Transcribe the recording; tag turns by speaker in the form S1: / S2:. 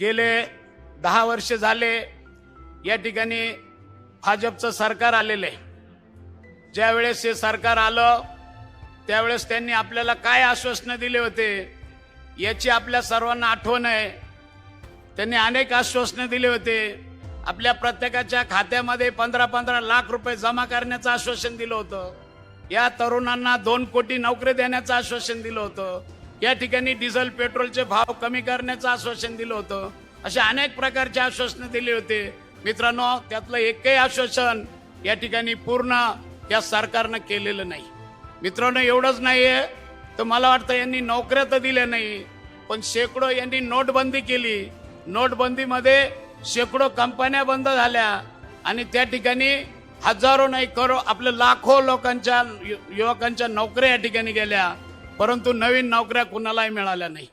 S1: गेले दहा वर्ष झाले या ठिकाणी भाजपचं सरकार आलेलं आहे. ज्यावेळेस हे सरकार आलं त्यावेळेस त्यांनी आपल्याला काय आश्वासनं दिले होते याची आपल्या सर्वांना आठवण आहे. त्यांनी अनेक आश्वासनं दिले होते. आपल्या प्रत्येकाच्या खात्यामध्ये पंधरा पंधरा लाख रुपये जमा करण्याचं आश्वासन दिलं होतं. या तरुणांना दोन कोटी नोकरी देण्याचं आश्वासन दिलं होतं. या ठिकाणी डिझेल पेट्रोलचे भाव कमी करण्याचं आश्वासन दिलं होतं. अशा अनेक प्रकारचे आश्वासनं दिले होते. मित्रांनो त्यातलं एकही आश्वासन या ठिकाणी पूर्ण या सरकारनं केलेलं नाही. मित्रांनो एवढंच नाही आहे तर मला वाटतं यांनी नोकऱ्या तर दिल्या नाही पण शेकडो यांनी नोटबंदी केली. नोटबंदीमध्ये शेकडो कंपन्या बंद झाल्या आणि त्या ठिकाणी हजारो नाही करो आपल्या लाखो लोकांच्या यु- युवकांच्या नोकऱ्या या ठिकाणी गेल्या. परंतु नवीन नोकऱ्या कुणालाही मिळाल्या नाही.